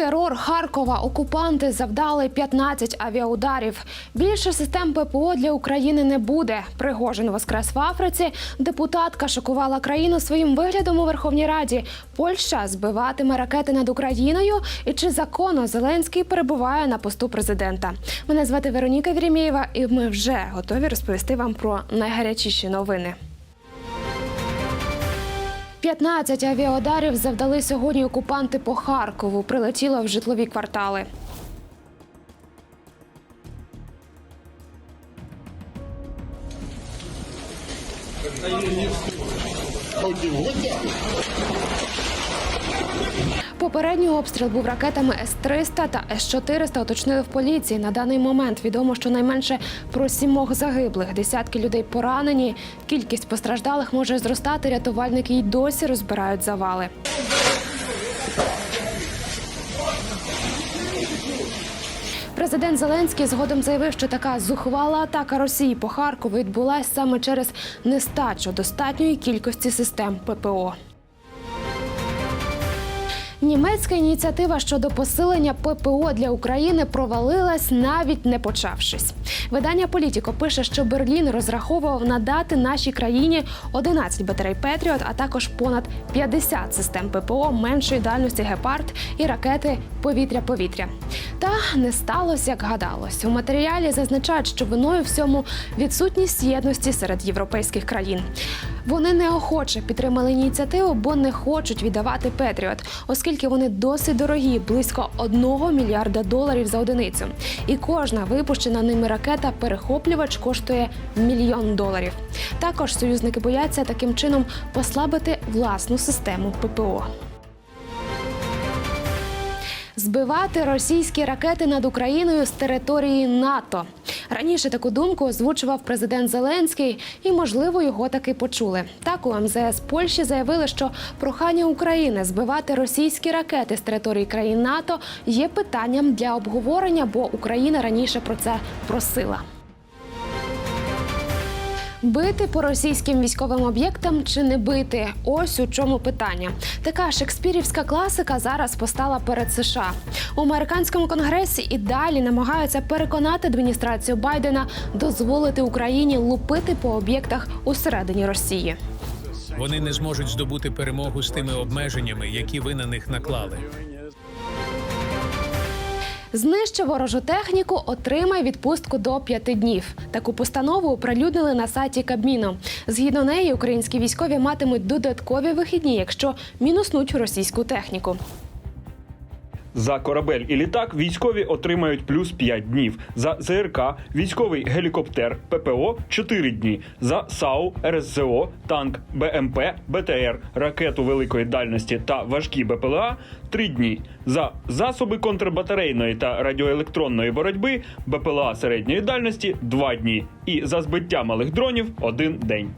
Терор Харкова окупанти завдали 15 авіаударів. Більше систем ППО для України не буде. Пригожин воскрес в Африці. Депутатка шокувала країну своїм виглядом у Верховній Раді. Польща збиватиме ракети над Україною. І чи законно Зеленський перебуває на посту президента? Мене звати Вероніка Вірімєєва, і ми вже готові розповісти вам про найгарячіші новини. 15 авіаударів завдали сьогодні окупанти по Харкову. Прилетіло в житлові квартали. Попередній обстріл був ракетами С-300 та С-400, уточнили в поліції. На даний момент відомо, що найменше про сімох загиблих, десятки людей поранені. Кількість постраждалих може зростати. Рятувальники й досі розбирають завали. Президент Зеленський згодом заявив, що така зухвала атака Росії по Харкову відбулася саме через нестачу достатньої кількості систем ППО. Німецька ініціатива щодо посилення ППО для України провалилась навіть не почавшись. Видання Політіко пише, що Берлін розраховував надати нашій країні 11 батарей Петріот, а також понад 50 систем ППО меншої дальності гепард і ракети повітря-повітря. Та не сталося, як гадалось. У матеріалі зазначають, що виною всьому відсутність єдності серед європейських країн. Вони неохоче підтримали ініціативу, бо не хочуть віддавати Петріот, оскільки вони досить дорогі, близько 1 мільярда доларів за одиницю. І кожна випущена ними ракета перехоплювач коштує мільйон доларів. Також союзники бояться таким чином послабити власну систему ППО. Збивати російські ракети над Україною з території НАТО. Раніше таку думку озвучував президент Зеленський, і можливо його таки почули. Так у МЗС Польщі заявили, що прохання України збивати російські ракети з території країн НАТО є питанням для обговорення, бо Україна раніше про це просила. Бити по російським військовим об'єктам чи не бити? Ось у чому питання. Така шекспірівська класика зараз постала перед США. У американському конгресі і далі намагаються переконати адміністрацію Байдена дозволити Україні лупити по об'єктах усередині Росії. Вони не зможуть здобути перемогу з тими обмеженнями, які ви на них наклали. Знищи ворожу техніку, отримай відпустку до п'яти днів. Таку постанову оприлюднили на сайті Кабміну. Згідно неї, українські військові матимуть додаткові вихідні, якщо мінуснуть російську техніку. За корабель і літак військові отримають плюс 5 днів. За ЗРК, військовий гелікоптер, ППО 4 дні. За САУ, РСЗО, танк, БМП, БТР, ракету великої дальності та важкі БПЛА 3 дні. За засоби контрбатарейної та радіоелектронної боротьби, БПЛА середньої дальності 2 дні. І за збиття малих дронів 1 день.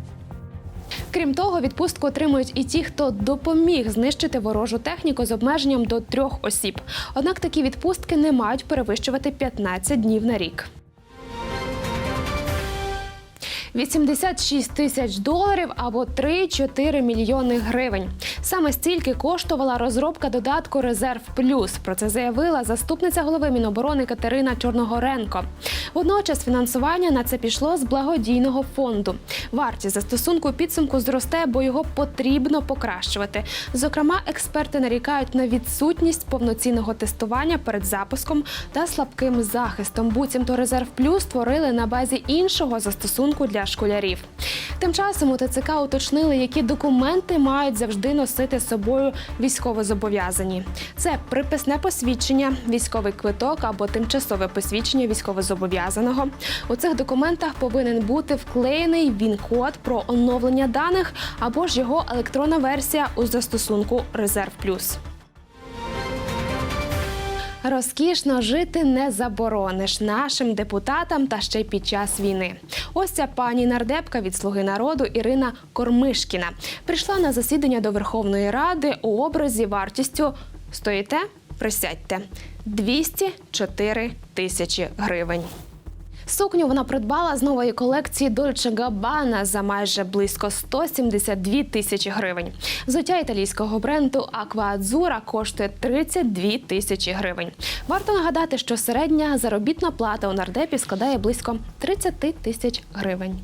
Крім того, відпустку отримують і ті, хто допоміг знищити ворожу техніку з обмеженням до трьох осіб. Однак такі відпустки не мають перевищувати 15 днів на рік. 86 тисяч доларів або 3-4 мільйони гривень. Саме стільки коштувала розробка додатку Резерв Плюс. Про це заявила заступниця голови Міноборони Катерина Чорногоренко. Водночас фінансування на це пішло з благодійного фонду. Вартість застосунку підсумку зросте, бо його потрібно покращувати. Зокрема, експерти нарікають на відсутність повноцінного тестування перед запуском та слабким захистом. Буцімто Резерв Плюс створили на базі іншого застосунку для школярів. Тим часом у ТЦК уточнили, які документи мають завжди носити з собою військовозобов'язані. Це приписне посвідчення, військовий квиток або тимчасове посвідчення військовозобов'язаного. У цих документах повинен бути вклеєний він-код про оновлення даних або ж його електронна версія у застосунку Резерв Плюс. Розкішно жити не заборониш нашим депутатам та ще під час війни. Ось ця пані нардепка від Слуги народу Ірина Кормишкіна прийшла на засідання до Верховної Ради у образі вартістю стоїте, присядьте 204 тисячі гривень. Сукню вона придбала з нової колекції Dolce Gabbana за майже близько 172 тисячі гривень. Взуття італійського бренду Aqua Azzurra коштує 32 тисячі гривень. Варто нагадати, що середня заробітна плата у нардепі складає близько 30 тисяч гривень.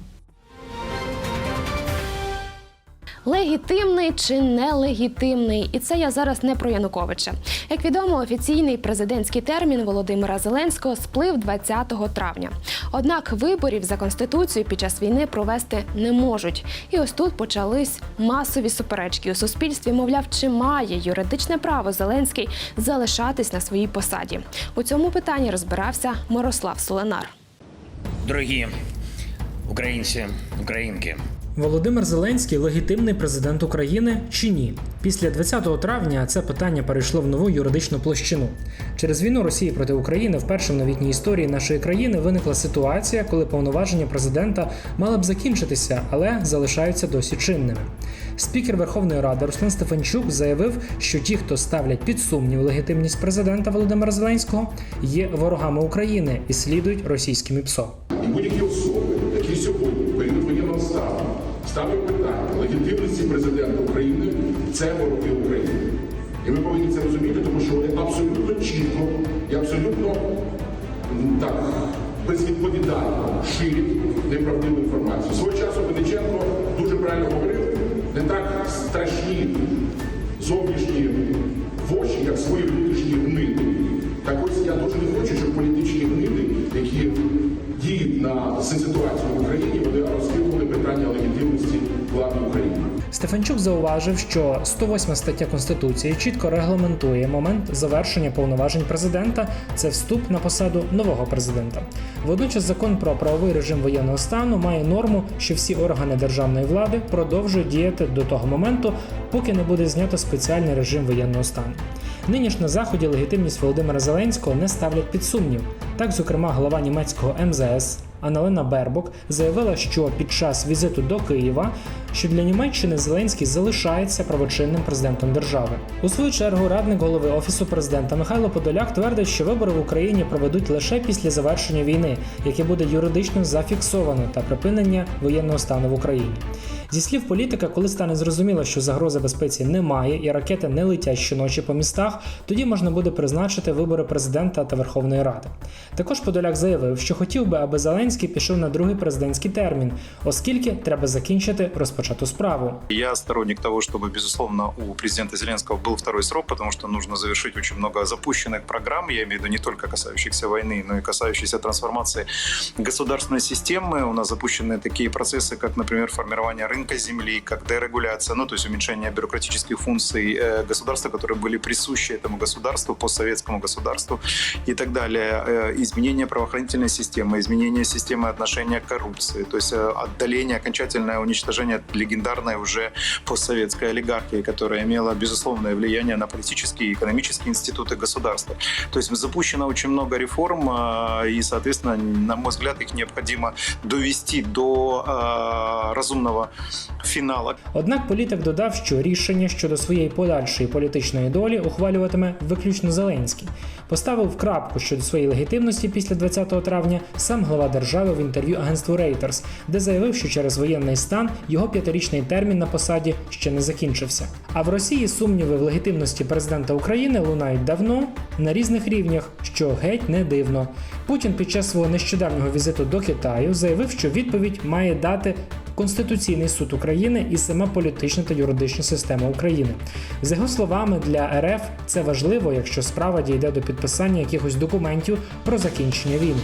Легітимний чи нелегітимний, і це я зараз не про Януковича. Як відомо, офіційний президентський термін Володимира Зеленського сплив 20 травня. Однак виборів за конституцією під час війни провести не можуть. І ось тут почались масові суперечки у суспільстві. Мовляв, чи має юридичне право Зеленський залишатись на своїй посаді. У цьому питанні розбирався Мирослав Соленар. Дорогі українці, українки, Володимир Зеленський легітимний президент України чи ні? Після 20 травня це питання перейшло в нову юридичну площину. Через війну Росії проти України вперше в новітній історії нашої країни виникла ситуація, коли повноваження президента мали б закінчитися, але залишаються досі чинними. Спікер Верховної Ради Руслан Стефанчук заявив, що ті, хто ставлять під сумнів легітимність президента Володимира Зеленського, є ворогами України і слідують російським ІПСО. І будь-які особи, які сьогодні в воєнного стану ставлять питання легітимності президента України, це вороги України. І ми повинні це розуміти, тому що вони абсолютно чітко і абсолютно так безвідповідально ширять неправдиву інформацію. Свого часу Вениченко дуже правильно говорив, не так страшні зовнішні воші, як свої внутрішні гниди. Так ось я дуже не хочу, щоб політичні гниди, які діють на ситуацію в Україні, вони розкидували питання легітимності влади України. Стефанчук зауважив, що 108 стаття Конституції чітко регламентує момент завершення повноважень президента. Це вступ на посаду нового президента. Водночас закон про правовий режим воєнного стану має норму, що всі органи державної влади продовжують діяти до того моменту, поки не буде знято спеціальний режим воєнного стану. Нині ж на заході легітимність Володимира Зеленського не ставлять під сумнів. Так, зокрема, глава німецького МЗС Аналена Бербок заявила, що під час візиту до Києва, що для Німеччини Зеленський залишається правочинним президентом держави. У свою чергу радник голови офісу президента Михайло Подоляк твердить, що вибори в Україні проведуть лише після завершення війни, яке буде юридично зафіксовано та припинення воєнного стану в Україні. Зі слів політика, коли стане зрозуміло, що загрози безпеці немає і ракети не летять щоночі по містах, тоді можна буде призначити вибори президента та Верховної Ради. Також Подоляк заявив, що хотів би, аби Зеленський пішов на другий президентський термін, оскільки треба закінчити розпочату справу. Я сторонник того, чтобы, безусловно, у президента Зеленского был второй срок, потому что нужно завершить очень много запущенных программ, я имею в виду не только касающихся войны, но и касающихся трансформации государственной системы. У нас запущены такие процессы, как, например, формирование рынка земли, как дерегуляция, ну, то есть уменьшение бюрократических функций э, государства, которые были присущи этому государству, постсоветскому государству и так далее. Э, изменение правоохранительной системы, изменение системы отношения к коррупции, то есть э, отдаление, окончательное уничтожение легендарной уже постсоветской олигархии, которая имела безусловное влияние на политические и экономические институты государства. То есть запущено очень много реформ, э, и, соответственно, на мой взгляд, их необходимо довести до э, разумного финала. Однак політик додав, що рішення щодо своєї подальшої політичної долі ухвалюватиме виключно Зеленський. Поставив крапку щодо своєї легітимності після 20 травня сам глава держави в інтерв'ю агентству Reuters, де заявив, що через воєнний стан його п'ятирічний термін на посаді ще не закінчився. А в Росії сумніви в легітимності президента України лунають давно на різних рівнях, що геть не дивно. Путін під час свого нещодавнього візиту до Китаю заявив, що відповідь має дати Конституційний суд України і сама політична та юридична система України. За його словами, для РФ це важливо, якщо справа дійде до підписання якихось документів про закінчення війни.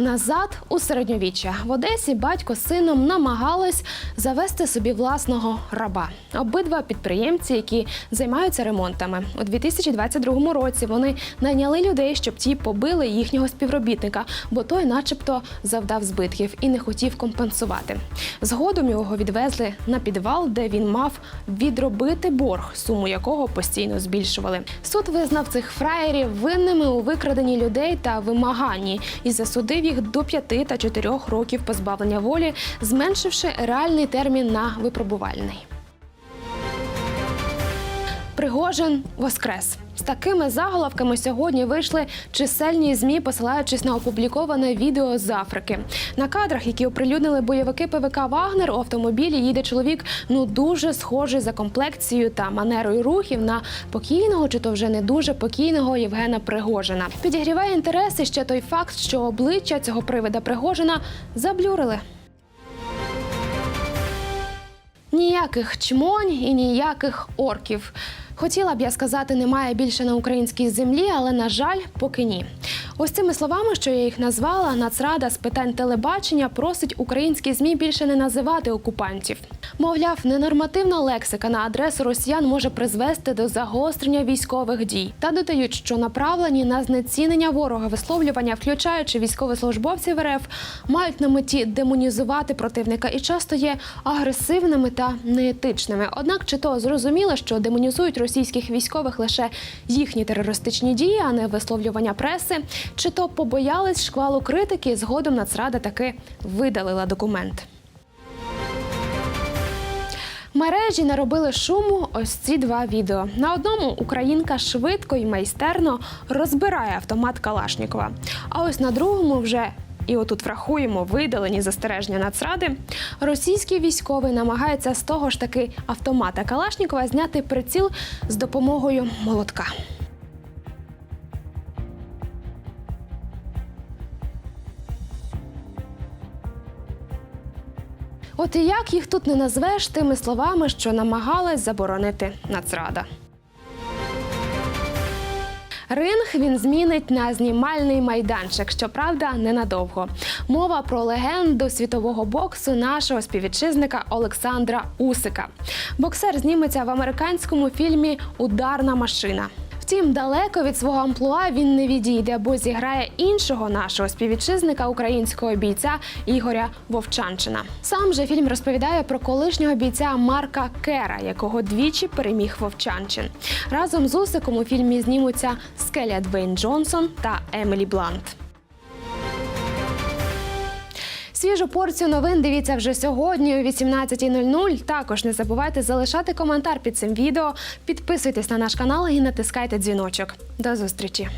Назад у середньовіччя в Одесі батько з сином намагались завести собі власного раба. Обидва підприємці, які займаються ремонтами. У 2022 році вони найняли людей, щоб ті побили їхнього співробітника, бо той, начебто, завдав збитків і не хотів компенсувати. Згодом його відвезли на підвал, де він мав відробити борг, суму якого постійно збільшували. Суд визнав цих фраєрів винними у викраденні людей та вимаганні і засудив їх до 5 та 4 років позбавлення волі, зменшивши реальний термін на випробувальний. Пригожин воскрес. З такими заголовками сьогодні вийшли чисельні змі, посилаючись на опубліковане відео з Африки. На кадрах, які оприлюднили бойовики ПВК Вагнер, у автомобілі їде чоловік, ну дуже схожий за комплекцією та манерою рухів на покійного, чи то вже не дуже покійного Євгена Пригожина. Підігріває інтереси ще той факт, що обличчя цього привида Пригожина заблюрили. Ніяких чмонь і ніяких орків. Хотіла б я сказати, немає більше на українській землі, але на жаль, поки ні. Ось цими словами, що я їх назвала, Нацрада з питань телебачення просить українські змі більше не називати окупантів. Мовляв, ненормативна лексика на адресу росіян може призвести до загострення військових дій та додають, що направлені на знецінення ворога висловлювання, включаючи військовослужбовців РФ, мають на меті демонізувати противника і часто є агресивними та неетичними. Однак, чи то зрозуміло, що демонізують російських військових лише їхні терористичні дії, а не висловлювання преси, чи то побоялись шквалу критики, згодом Нацрада таки видалила документ. Мережі наробили шуму ось ці два відео. На одному українка швидко і майстерно розбирає автомат Калашнікова. А ось на другому вже. І отут врахуємо видалені застереження Нацради. Російський військовий намагається з того ж таки автомата Калашнікова зняти приціл з допомогою молотка. От і як їх тут не назвеш тими словами, що намагалась заборонити Нацрада. Ринг він змінить на знімальний майданчик. Щоправда, ненадовго. Мова про легенду світового боксу нашого співвітчизника Олександра Усика. Боксер зніметься в американському фільмі Ударна машина. Втім, далеко від свого амплуа він не відійде, бо зіграє іншого нашого співвітчизника українського бійця Ігоря Вовчанчина. Сам же фільм розповідає про колишнього бійця Марка Кера, якого двічі переміг Вовчанчин. Разом з Усиком у фільмі знімуться Скеля Двейн Джонсон та Емілі Блант. Свіжу порцію новин дивіться вже сьогодні о 18.00. Також не забувайте залишати коментар під цим відео, підписуйтесь на наш канал і натискайте дзвіночок. До зустрічі!